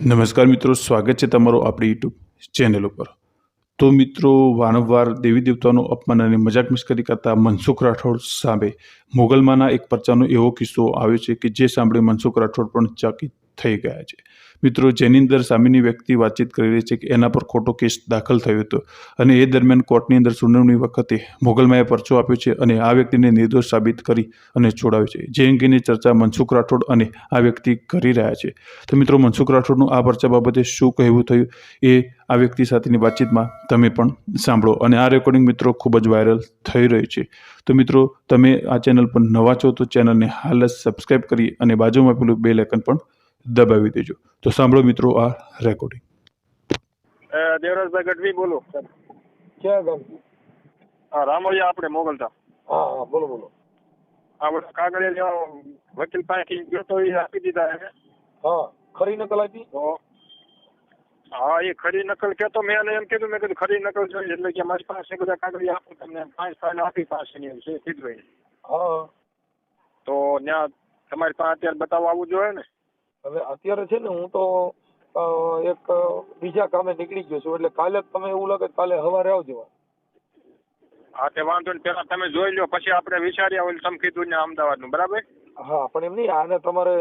નમસ્કાર મિત્રો, સ્વાગત છે તમારું આપણી યુટ્યુબ ચેનલ ઉપર. તો મિત્રો, વારંવાર દેવી દેવતાનું અપમાન અને મજાક મિશ્કરી કરતા મનસુખ રાઠોડ સામે મોગલમાંના એક પરચાનો એવો કિસ્સો આવ્યો છે કે જે સાંભળી મનસુખ રાઠોડ પણ ચકિત થઈ ગયા છે. મિત્રો જેની અંદર સામેની વ્યક્તિ વાતચીત કરી રહી છે કે એના પર ખોટો કેસ દાખલ થયો હતો અને એ દરમિયાન કોર્ટની અંદર સુનાવણી વખતે મોગલમાએ પરચો આપ્યો છે અને આ વ્યક્તિને નિર્દોષ સાબિત કરી અને છોડાવ્યો છે. જે અંગેની ચર્ચા મનસુખ રાઠોડ અને આ વ્યક્તિ કરી રહ્યા છે. તો મિત્રો, મનસુખ રાઠોડનું આ પરચા બાબતે શું કહેવું થયું એ આ વ્યક્તિ સાથેની વાતચીતમાં તમે પણ સાંભળો. અને આ રેકોર્ડિંગ મિત્રો ખૂબ જ વાયરલ થઈ રહી છે. તો મિત્રો, તમે આ ચેનલ પર નવા છો તો ચેનલને હાલ જ સબસ્ક્રાઇબ કરી અને બાજુમાં પેલું બે લેકન પણ દબાવી દેજો. તો સાંભળો મિત્રો આ રેકોર્ડિંગ એ દેવરાજભાઈ ગઢવી બોલો ક્યાં ગામ હા રામોયા આપણે મોગલતા હા હા બોલો બોલો. આપણે કાગળિયા વકીલ પાસેથી ગયો તો એ આપી દીધા એને. હા ખરી નકલ આપી? હા એ ખરી નકલ કેતો મેં એને એમ કીધું મેં કીધું ખરી નકલ જોઈએ એટલે કે મારી પાસે બધા કાગળિયા આપું તમને પાંચ ફાઇલ આપી પાસેની એમ છે કીધું હા. તો ત્યાં તમારી પાસે અત્યારે બતાવવા આવવું જોઈએ ને? હવે અત્યારે છે ને હું તો એક બીજા કામે નીકળી ગયો છું એટલે કાલે તમે એવું લાગે કાલે સવારે આવજો. હા તે વાંધો નહીં પેલા તમે જોઈ લો પછી આપણે વિચાર્યા હોય તમે કીધું ને અમદાવાદનું બરાબર? હા પણ એમ નહીં આને તમારે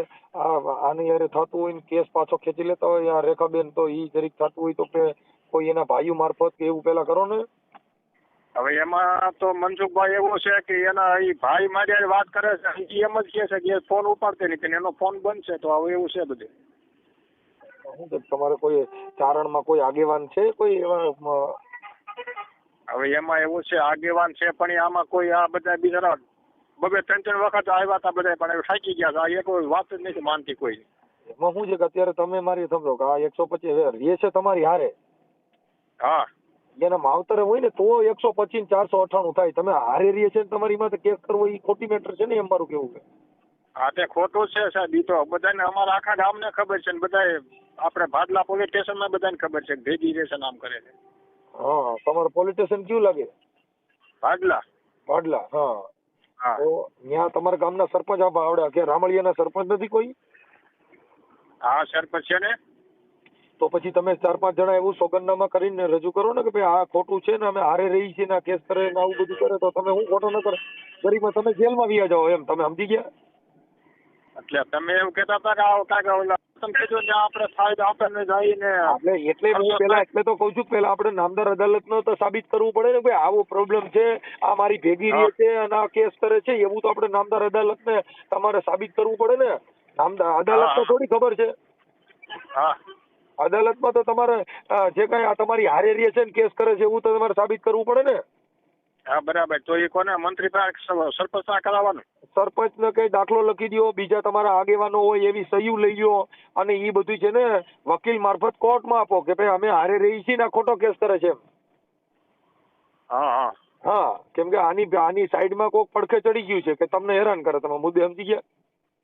આની યારે થતું હોય ને કેસ પાછો ખેંચી લેતા હોય આ રેખાબેન તો ઈ જરીક થતું હોય તો કે કોઈ એના ભાઈઓ મારફત કે એવું પેલા કરો ને? હવે એમાં તો મનસુખભાઈ એવો છે કે એના એ ભાઈ મારી વાત કરે છે એમ જ કહે છે કે ફોન ઉપાડતે નહીં ને એનો ફોન બંધ છે તો હવે એવું છે બધું. તમારે કોઈ ચારણમાં કોઈ આગેવાન છે કોઈ એવા હવે એમાં એવું છે આગેવાન છે પણ આમાં કોઈ આ બધા બિચારા બબે ત્રણ ત્રણ વખત આવ્યા હતા બધા પણ થાકી ગયા હતા એક વાત જ નથી માનતી કોઈ એમાં શું છે કે અત્યારે તમે મારી સમજો કે આ એકસો પચીસ રહે છે તમારી હારે. હા. એના માવતરે હોય ને તો એકસો પચીસ ચારસો અઠાણું થાય. તમે હારે રહીએ છે તમારી માથે કેસ કરવો એ ખોટી મેટર છે ને એમ મારું કેવું છે? હા તે ખોટું છે સાહેબ ઈ તો બધાને અમારા આખા ગામને ખબર છે ને બધા આપણે ભાદલા પોલીસ સ્ટેશનમાં બધાને ખબર છે ભેગી રહેશે નામ કરે છે. હા તમારે પોલીસ સ્ટેશન કયું લાગે? ભાડલા ભાડલા હા. તો ત્યાં તમારા ગામના સરપંચ આવડે કે રામળિયાના સરપંચ નથી કોઈ? હા સરપંચ છે ને. તો પછી તમે ચાર પાંચ જણા એવું સોગંદનામા કરીને રજૂ કરો ને કે ભાઈ આ ખોટું છે ને અમે હારે રહી છીએ ને આ કેસ કરે ને આવું બધું કરે તો તમે હું ખોટો ન કરે? ગરીબમાં તમે જેલમાં વ્યા જાઓ એમ તમે સમજી ગયા? એટલે તમે એવું કહેતા હતા કે આવો કાંઈક ઓલા તમે કીધું ત્યાં આપણે ફાયદો આપણને જઈને એટલે એટલે હું પેલા એટલે તો કઉ છું પેલા આપણે નામદાર અદાલતનો તો સાબિત કરવું પડે ને ભાઈ આવો પ્રોબ્લેમ છે આ મારી ભેગી રહે છે અને આ કેસ કરે છે એવું તો આપણે નામદાર અદાલતને તમારે સાબિત કરવું પડે ને? નામદાર અદાલતને. થોડી ખબર છે. હા. અદાલતમાં તો તમારે જે કઈ આ તમારી હારે રહે છે ને કેસ કરે છે એવું તો તમારે સાબિત કરવું પડે ને? હા બરાબર. તો એ કોને? મંત્રી સરપંચ ના કરાવવાનું? સરપંચને કઈ દાખલો લખી દો બીજા તમારા આગેવાનો હોય એવી સહીઓ લઈ લો અને એ બધું છે ને વકીલ મારફત કોર્ટમાં આપો કે ભાઈ અમે હારે રહી છીએ ને ખોટો કેસ કરે છે હા હા. હા કેમ કે આની આની સાઈડમાં કોક પડખે ચડી ગયું છે કે તમને હેરાન કરે તમે મુદ્દે સમજી ગયા?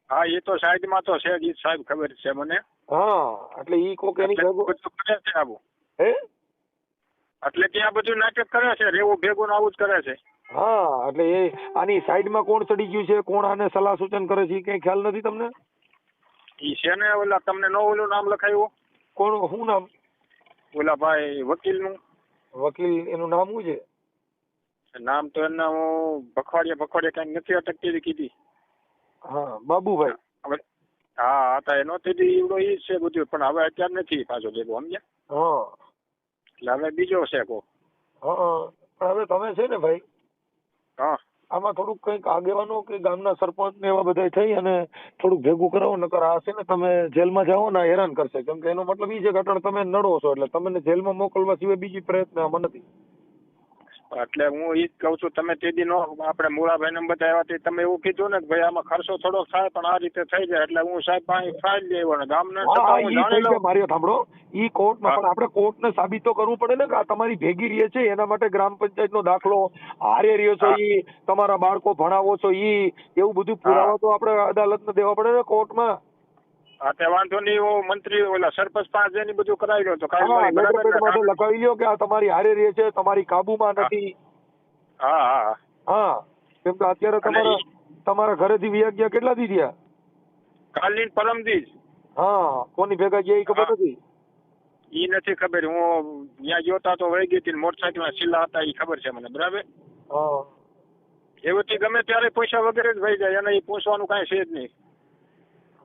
હા એ તો સાઈડમાં તો છે જ સાહેબ ખબર છે મને. હા એટલે ઈ કોક એની બધું કરે છે આવું હે? એટલે ત્યાં બધું નાટક કરે છે રેવું ભેગું આવું જ કરે છે. હા એટલે એ આની સાઈડમાં કોણ ચડી ગયું છે કોણ આને સલાહ સૂચન કરે છે કઈ ખ્યાલ નથી તમને? ઈ છે ને ઓલા તમને નો ઓલું નામ લખાયું? કોણ શું નામ? ઓલા ભાઈ વકીલનું વકીલ એનું નામ શું છે? નામ તો એના હું ભખવાડિયા ભખવાડિયા કઈ નથી અટકતી કીધી. હા બાબુભાઈ. હવે હા હતા એનો તેથી એવડો ઈ છે બધું પણ હવે અત્યારે નથી પાછો ભેગો સમજ્યા? હા. એટલે હવે બીજો છે કો હા પણ હવે તમે છે ને ભાઈ હા. આમાં થોડુંક કંઈક આગેવાનો કે ગામના સરપંચ ને એવા બધા થઈ અને થોડુંક ભેગું કરાવો નકર આ છે ને તમે જેલમાં જાઓ ને હેરાન કરશે. કેમ કે એનો મતલબ એ છે કે અટાણે તમે નડો છો એટલે તમને જેલમાં મોકલવા સિવાય બીજી પ્રયત્ન આમાં નથી. એટલે હું ઈ જ કહું છું તમે તે દી નો આપણે મૂળાભાઈ ને તે તમે એવું કીધું ને કે ભાઈ આમાં ખર્ચો થોડોક થાય પણ આ રીતે થઈ જાય. એટલે હું સાહેબ પાસે ફાઇલ લેવો ને ગામને મારી સાંભળો. ઈ કોર્ટમાં હા. પણ આપણે કોર્ટને સાબિત તો કરવું પડે ને કે આ તમારી ભેગી રહે છે એના માટે ગ્રામ પંચાયત નો દાખલો હારે રહ્યો છો. ઈ તમારા બાળકો ભણાવો છો ઈ એવું બધું પુરાવા તો આપણે અદાલતને દેવા પડે ને કોર્ટમાં. હા તે વાંધો નહીં હું મંત્રી ઓલા સરપંચ પાસે જઈને બધું કરાવી લો તો કાંઈ ને? લખાવી લ્યો કે આ તમારી હારે રહે છે તમારી કાબુમાં નથી. હા હા કેમ કે અત્યારે તમારા તમારા ઘરેથી વ્યા ગયા કેટલા દી થયા? કાલની પરમદી જ. હા કોની ભેગા ગયા એ ખબર. નથી? ઈ નથી ખબર. હું ત્યાં ગયો તા તો વહી ગઈ હતી મોટરસાઇકલમાં છેલ્લા હતા એ ખબર છે મને બરાબર? હા. એવથી ગમે ત્યારે પૈસા વગેરે જ વહી જાય એને એ પૂછવાનું કાંઈ છે જ નહીં.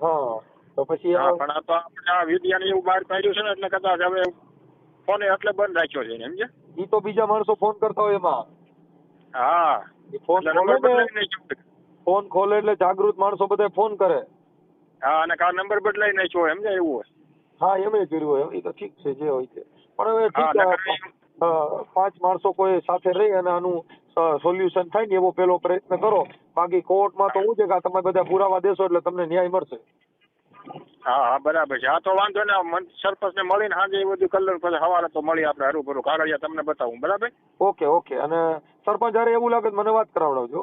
હા. તો પછી પણ આ તો આપણે આ વિદ્યાને એવું બહાર પાડ્યું છે ને એટલે કદાચ હવે ફોન એટલે બંધ રાખ્યો છે સમજે ઈ તો બીજા માણસો ફોન કરતા હોય એમાં. હા. ફોન ખોલે ફોન ખોલે એટલે જાગૃત માણસો બધા ફોન કરે. હા અને કા નંબર બદલાઈ નાખ્યો એમ સમજે એવું હોય. હા એમ કર્યું હોય એ તો ઠીક છે જે હોય છે પણ હવે ઠીક છે, પાંચ માણસો કોઈ સાથે રહી અને આનું સોલ્યુશન થાય ને એવો પેલો પ્રયત્ન કરો. બાકી કોર્ટમાં તો હું. છે કે તમે બધા પુરાવા દેશો એટલે તમને ન્યાય મળશે. હા હા બરાબર છે. હા તો વાંધો ને સરપંચ ને મળીને સાંજે એ બધું કલર પછી સવારે તો મળી આપણે હરું ભરું કાગળિયા તમને બતાવું બરાબર? Okay okay. અને સરપંચ હારે એવું લાગે મને વાત કરાવડાવજો.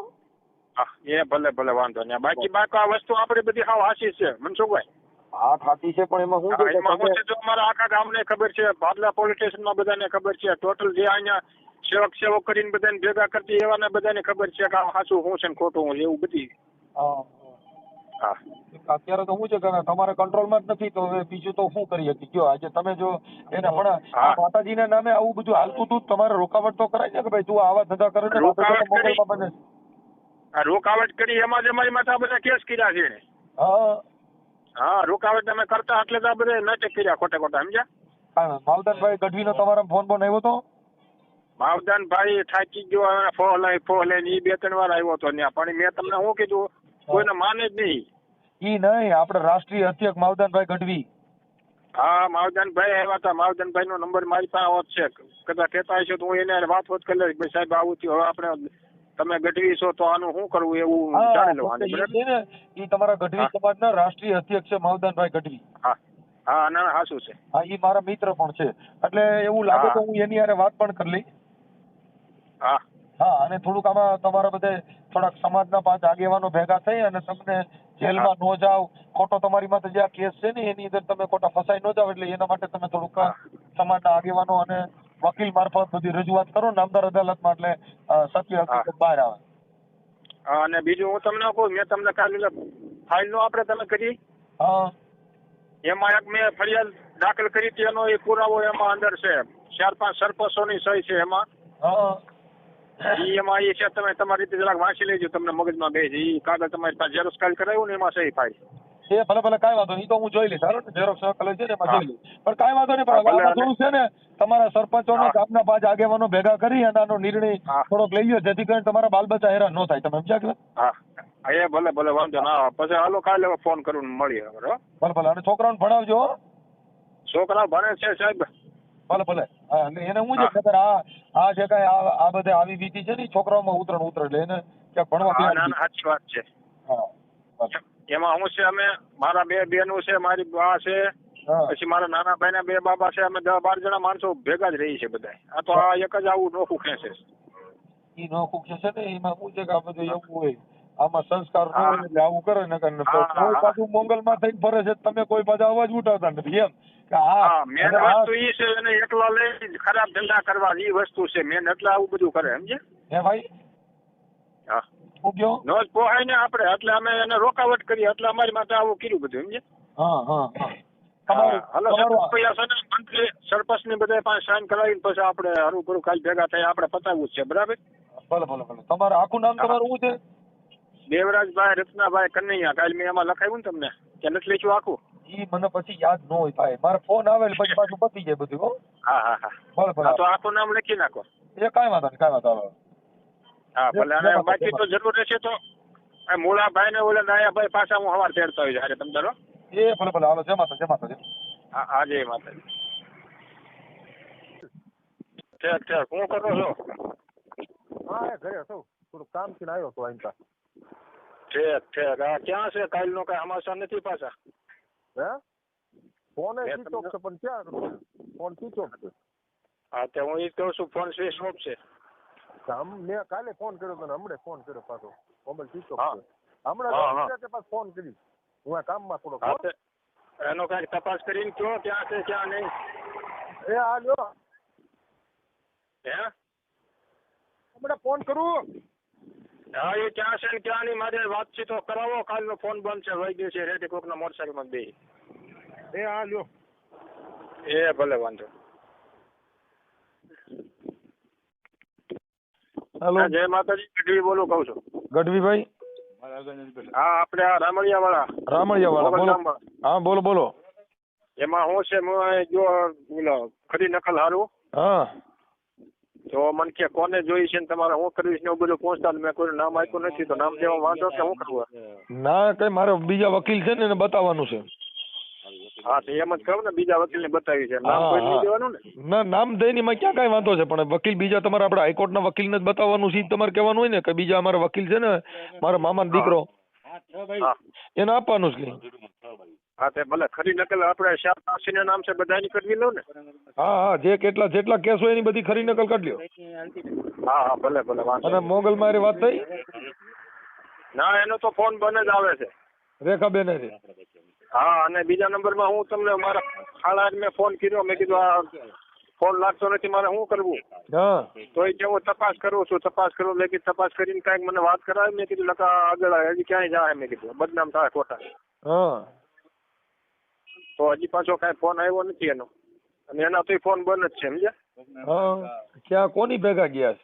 હા એ ભલે ભલે વાંધો નહીં. બાકી બાકી આ વસ્તુ આપણે બધી હાવ હાસી છે. મનસુખભાઈ આ થાતી છે પણ એમાં શું હા, છે શું જો અમારા આખા ગામને ખબર છે ભાદલા પોલીસ સ્ટેશનમાં બધાને ખબર છે ટોટલ જે અહીંયા સેવક સેવક કરીને બધાને ભેગા કરતી એવાને બધાને ખબર છે કે આ સાચું હું છે ને ખોટું હું એવું બધી. હા, હા અત્યારે તો શું છે કે તમારે કંટ્રોલમાં જ નથી તો હવે બીજું તો શું કરી શકીએ કયો આજે તમે જો એને પણ માતાજીના નામે આવું બધું હાલતું હતું તમારે રોકાવટ તો કરાય છે કે ભાઈ? તું આવા ધંધા કરે ને રોકાવટ કરી. બને રોકાવટ કરી એમાં જ અમારી માથા બધા કેસ કર્યા છે હા. હા રોકાવટ તમે કરતા એટલે તો બધા નાટક કર્યા ખોટા ખોટા સમજ્યા? હા, માવદાનભાઈ ગઢવીનો તમારા ફોન બોન આવ્યો તો? માવદાન ભાઈ થાકી ગયો ફોહ લઈ ફોહ લઈને ઈ બે ત્રણ વાર આવ્યો હતો ત્યાં. પણ મેં તમને શું કીધું? કોઈને માને જ નહીં. ઈ નહીં આપણે રાષ્ટ્રીય અધ્યક્ષ માવદાનભાઈ ગઢવી. હા માવદાનભાઈ આવ્યા હતા. માવદાનભાઈ નો નંબર મારી પાસે છે. કદાચ કહેતા હશે તો હું એને વાત વાત કરી લઈશ. ભાઈ સાહેબ આવું થયું. હવે આપણે તમે ગઢવી છો તો આનું શું કરવું એવું જાણી લેવાનું ઈ તમારા ગઢવી સમાજ સમાજના રાષ્ટ્રીય અધ્યક્ષ છે માવદાનભાઈ ગઢવી. હા. હા ના હાસુ છે. હા ઈ મારા મિત્ર પણ છે. એટલે એવું લાગે. તો હું એની હારે વાત પણ કરી લઈ હા. હા અને થોડુંક આમાં તમારા બધે થોડાક સમાજના પાંચ આગેવાનો ભેગા થઈ અને તમને જેલમાં ન જાવ. ખોટો તમારી માથે જે આ કેસ છે ને એની અંદર તમે ખોટા ફસાઈ ન જાવ એટલે એના માટે તમે થોડુંક સમાજના આગેવાનો અને વકીલ મારફત બધી રજૂઆત કરો નામદાર અદાલતમાં એટલે સત્ય હકીકત બહાર આવે. અને બીજું હું તમને કહું મેં તમને કાલે ફાઇલ નો આપણે તમે કરી? હા. એમાં એક મેં ફરિયાદ દાખલ કરી હતી એનો એ પુરાવો એમાં અંદર છે. ચાર પાંચ સરપંચોની સહી છે એમાં. હા. ઈ એમાં એ છે તમે તમારી રીતે જરાક વાંચી લેજો તમને મગજમાં બે છે. ઈ કાગળ તમારી પાસે ઝેરોક્ષ કાલ કરાવ્યું ને એમાં સહી ફાઇલ એ ભલે ભલે કાંઈ વાંધો નહીં. તો હું જોઈ લઈશ સારું ને. ઝેરોક્ષ કાલે છે ને એમાં જોઈ લઈશ. પણ કાંઈ વાંધો નહીં પણ આમાં થોડું છે ને તમારા સરપંચોને. ગામના પાંચ આગેવાનો ભેગા કરી અને આનો નિર્ણય. થોડોક લઈ લો જેથી કરીને તમારા બાલ બચ્ચા હેરાન ન થાય. તમે સમજ્યા કે હા. એ ભલે ભલે વાંધો ના પછી હાલો કાલે ફોન કરું મળીએ બરાબર ભલે ભલે. અને છોકરાઓને ભણાવજો છોકરા ભણે છે સાહેબ. ભલે ભલે. અને એને હું છે. ખબર આ આ જે કઈ આ બધે આવી વીતી છે ને છોકરાઓમાં ઉતરણ ઉતરે એટલે એને ક્યાંક ભણવા ના ના સાચી વાત છે. એમાં હું છે અમે મારા બે બેનો છે મારી બા છે પછી મારા નાના ભાઈના બે બાબા છે અમે દસ બાર જણા માણસો ભેગા જ રહી છે બધા આ તો આ એક જ આવું નોખું ખેંચે છે. ઈ નોખું ખેંચે ને એમાં શું છે કે આ બધું એવું હોય. આમાં સંસ્કાર ન હોય એટલે આવું કરે ને કોઈ પાછું પાછું મોંગલમાં થઈને ફરે છે તમે કોઈ પાછા અવાજ ઉઠાવતા નથી એમ. કે હા મેન વસ્તુ ઈ છે એને એકલા લઈ ખરાબ ધંધા કરવા ઈ વસ્તુ છે મેન એટલે આવું બધું કરે સમજે હે ભાઈ? હા. નો જ પોહાય ને આપણે એટલે અમે એને રોકાવટ કરી એટલે અમારી માટે આવું કર્યું બધું સમજે હા હા હા. હાલો તમારું સરપંચ ને મંત્રી સરપંચની બધા પાસે સાઈન કરાવીને પછી આપણે હરું ભરું કાલ ભેગા થાય આપણે પતાવવું છે બરાબર? ભલે ભલે ભલે. તમારું આખું નામ તમારું શું છે? દેવરાજભાઈ રત્નાભાઈ કનૈયા કાલ મેં એમાં લખાવ્યું ને તમને કે નથી લખ્યું આખું? ઈ મને પછી યાદ ન હોય ભાઈ. મારો ફોન આવે એટલે પછી પાછું પતી જાય બધું હો. હા હા હા. ભલે ભલે તો આખું નામ લખી નાખો. એ કાંઈ વાંધો નહીં કાંઈ વાંધો નહીં. હા ભલે અને બાકી તો જરૂર રહેશે તો. મૂળાભાઈ ને ઓલા નાયાભાઈ પાછા હું હવાર તેડતો હોય જયારે તમે તારો એ ભલે ભલે હાલો જય માતા જય માતા જય હા હા જય માતાજી. ઠેક ઠેક હું કરો છો? હા એ ઘરે હતો થોડું કામથી આવ્યો હતો અહીં ઠેક ઠેક આ ક્યાં છે? કાલનો કઈ સમાચાર નથી પાછા? હે? ફોન સ્વિચ ઓફ છે પણ ક્યાં ફોન સ્વિચ ઓફ છે. હા તે હું એ જ કહું છું ફોન સ્વિચ ઓફ છે. આમ મેં કાલે ફોન કર્યો તને હમણે ફોન કર્યો પાછો. મોબાઈલ સ્વિચ ઓફ છે. હમણાં. મિનિટે પાછો ફોન કરી હું આ કામમાં. તે એનો કઈ તપાસ કરીને કયો ક્યાં છે ક્યાં નહીં. એ આ લ્યો હે? હમણાં ફોન કરું. હા એ ક્યાં છે ને ક્યાં નહીં મારે વાતચીતો કરાવો કાલનો ફોન બંધ છે વહી ગયો છે રેડી કોકના મોટરસાઇકલમાં બે. એ હા લ્યો. એ ભલે વાંધો. હેલો. જય માતાજી ગઢવી બોલું કહું છું. ગઢવીભાઈ? હા આપણે આ રામણિયા વાળા રામણિયા વાળા બોલો હા બોલો બોલો. એમાં હું છે હું જો ઓલો ખરી નકલ હારું. હા. તો મને કે કોને જોઈ છે ને તમારે હું કરવીશ ને એવું બધું પહોંચતા મેં કોઈનું નામ આપ્યું નથી તો નામ દેવા વાંધો કે હું કરવું ના કઈ મારે બીજા વકીલ છે ને એને બતાવવાનું છે હા તો એમ જ કહું ને બીજા વકીલ ને બતાવી છે નામ કોઈ નહીં દેવાનું ને ના નામ દઈને માં ક્યાં કઈ વાંધો છે પણ વકીલ બીજા તમારે આપણે હાઈકોર્ટના વકીલને જ બતાવવાનું છે તમારે કહેવાનું હોય ને કે બીજા અમારા વકીલ છે ને મારા મામાનો દીકરો એને આપવાનું નહીં હા તે ભલે ખરી નકલ આપણે શાહ કાશીના નામ છે બધાની કરવી લઉં ને. હા હા જે કેટલા જેટલા કેસ હોય એની બધી ખરી નકલ કાઢ લ્યો. હા હા ભલે ભલે અને. મોગલ મારી વાત થઈ? ના એનો તો ફોન બને જ આવે છે. રેખાબેન છે. હા અને બીજા નંબરમાં હું તમને મારા ખાલા મેં ફોન કર્યો મેં કીધું આ ફોન લાગતો નથી મારે શું કરવું? તો એ હું તપાસ કરું છું તપાસ કરું લેકિન તપાસ કરીને કાંઈક મને વાત કરાવે. મેં કીધું લખા આગળ હજી ક્યાંય જાય? મેં કીધું બદનામ થાય ખોટા. હા. તો હજી પાછો કાંઈ ફોન આવ્યો નથી એનો. અને એના તો ફોન બંધ જ છે સમજ્યા? ક્યાં કોની ભેગા ગયા છે?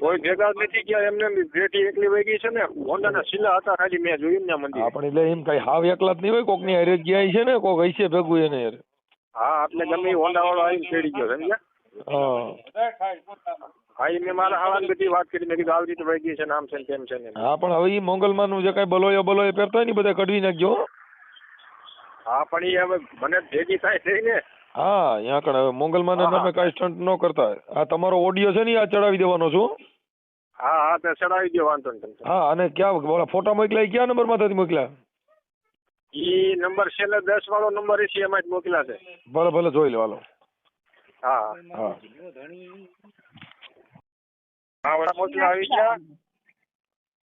કોઈ ભેગા નથી ગયા એમને એમ ભેટી એકલી વહી ગઈ છે ને. હોન્ડાના શિલા હતા ખાલી મેં જોયું ને મંદિર. આપણે એટલે એમ કઈ હાવ એકલા જ નહીં હોય? કોકની હારે જ ગયા છે ને? કોક હશે ભેગું એને હારે. હા એટલે ગમે હોન્ડા વાળો આવીને ફેરી ગયો સમજ્યા? હા. એ મેં મારા હાવાની બધી વાત કરી મેં કીધું આવી રીતે વહી ગઈ છે નામ છે ને તેમ છે ને. હા પણ હવે ઈ મોગલમાનું જે કઈ બલોયો બલોયો પહેરતા હોય ને બધા કઢવી નાખજો હો. પણ એ હવે મને ભેગી થાય થઈ ને. હા અહીંયા આગળ હવે મોગલમાના તમે કાંઈ સ્ટન્ટ ન કરતા. આ તમારો ઓડિયો છે ને આ ચડાવી દેવાનો છું. હા હા તે ચડાવી દો વાંધો નહીં હા અને ક્યાં બોલા ફોટા મોકલ્યા ઈ ક્યાં નંબરમાંથી મોકલ્યા? ઈ નંબર છેલ્લે દસ વાળો નંબર છે એમાં જ મોકલ્યા છે. ભલે ભલે જોઈ લો હાલો. હા. હા. હા વડા મોકલા આવી ગયા?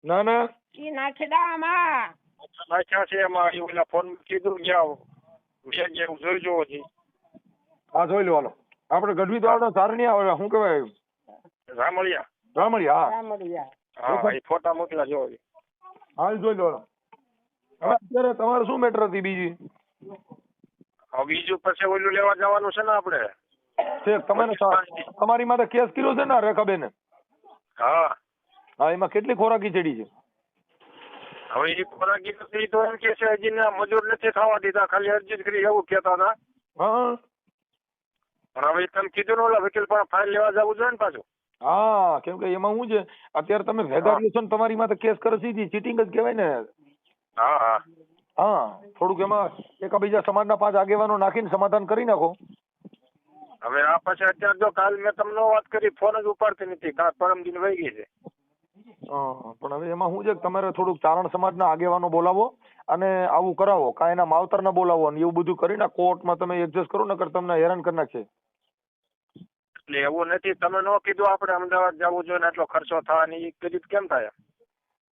ના ના. ઈ નાખડામાં નાખ્યા છે એમાં? ઓલા ફોન કીધું ગયા મેં જે જોઈ જોવો છે. હા જોઈ લો હાલો. આપણે ગઢવી તો આવડે સારણી આવે શું કહેવાય? રામળિયા રામળિયા હા. રામડિયા હા એ ફોટા મોકલા જોવો છે હાલ જોઈ લો હવે અત્યારે તમારે શું મેટર હતી બીજી? હવે બીજું પછી ઓલું લેવા જવાનું છે ને આપણે. છે તમારે તમારી માથે કેસ કર્યો છે ને રેખાબેને? હા. હા એમાં કેટલી ખોરાકી ચડી છે? હવે એ ખોરાકી તો તો એમ કે છે હજી મજૂર નથી થવા દીધા ખાલી અરજી જ કરી એવું કેતા હતા. હા. પણ હવે તમે કીધું ને ઓલા વકીલ પણ ફાઇલ લેવા જવું જોઈએ ને પાછું. હા કેમ કે એમાં શું છે અત્યારે તમે ભેગા રહ્યો છો ને તમારી માથે કેસ કરે છે ચીટિંગ જ કહેવાય ને. હા હા. હા થોડુંક એમાં એકાબીજા સમાજના પાંચ આગેવાનો નાખીને સમાધાન કરી નાખો. હવે આ પછી અત્યારે જો કાલ મેં તમને વાત કરી ફોન જ ઉપાડતી નથી પરમ દિન વહી ગઈ છે. હા, પણ હવે એમાં શું છે તમારે થોડુંક ચારણ સમાજના આગેવાનો બોલાવો અને આવું કરાવો કાંઈ એના માવતરને બોલાવો અને એવું બધું કરીને કોર્ટમાં તમે એડજસ્ટ કરો નકર તમને હેરાન કરી નાખશે. એટલે એવું નથી તમે ન કીધું આપણે અમદાવાદ જવું જોઈએ આટલો ખર્ચો થાય ને એ કીધું કેમ થાય?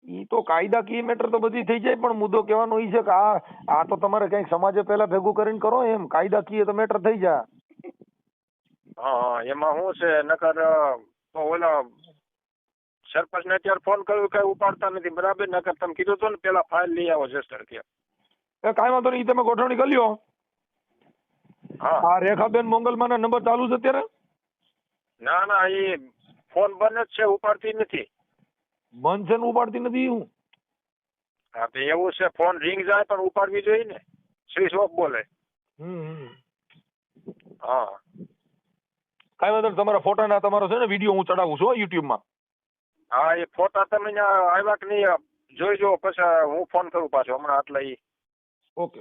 ઈ તો કાયદાકીય મેટર તો બધી થઈ જાય પણ મુદ્દો કહેવાનો એ છે કે આ આ તો તમારે કંઈક સમાજે પહેલા ભેગું કરીને કરો એમ કાયદાકીય તો મેટર થઈ જાય. હા હા એમાં શું છે નકર તો ઓલા સરપંચ ને અત્યારે ફોન કર્યો કઈ ઉપાડતા નથી. બરાબર? નકર તમે કીધું તો ને પેલા ફાઇલ લઈ આવો જસ્ટર કે. કઈ વાંધો નહીં તમે ગોઠવણી કરી લ્યો. હા. રેખાબેન મોંગલમાના નંબર ચાલુ છે અત્યારે? ના ના એ ફોન બંધ જ છે ઉપાડતી નથી. બંધ છે ને ઉપાડતી નથી હું? હા તો એવું છે ફોન રિંગ જાય પણ ઉપાડવી જોઈએ ને. સ્વિચ ઓફ બોલે. હમ. હા. કાંઈ વાંધો તમારા ફોટા ના તમારો છે ને વીડિયો હું ચડાવું છું યુટ્યુબમાં. હા, એ ફોટા તમે આવ્યા કે નહીં જોઈ જો પછી હું ફોન કરું પાછો, હમણાં આટલા ઈ. ઓકે.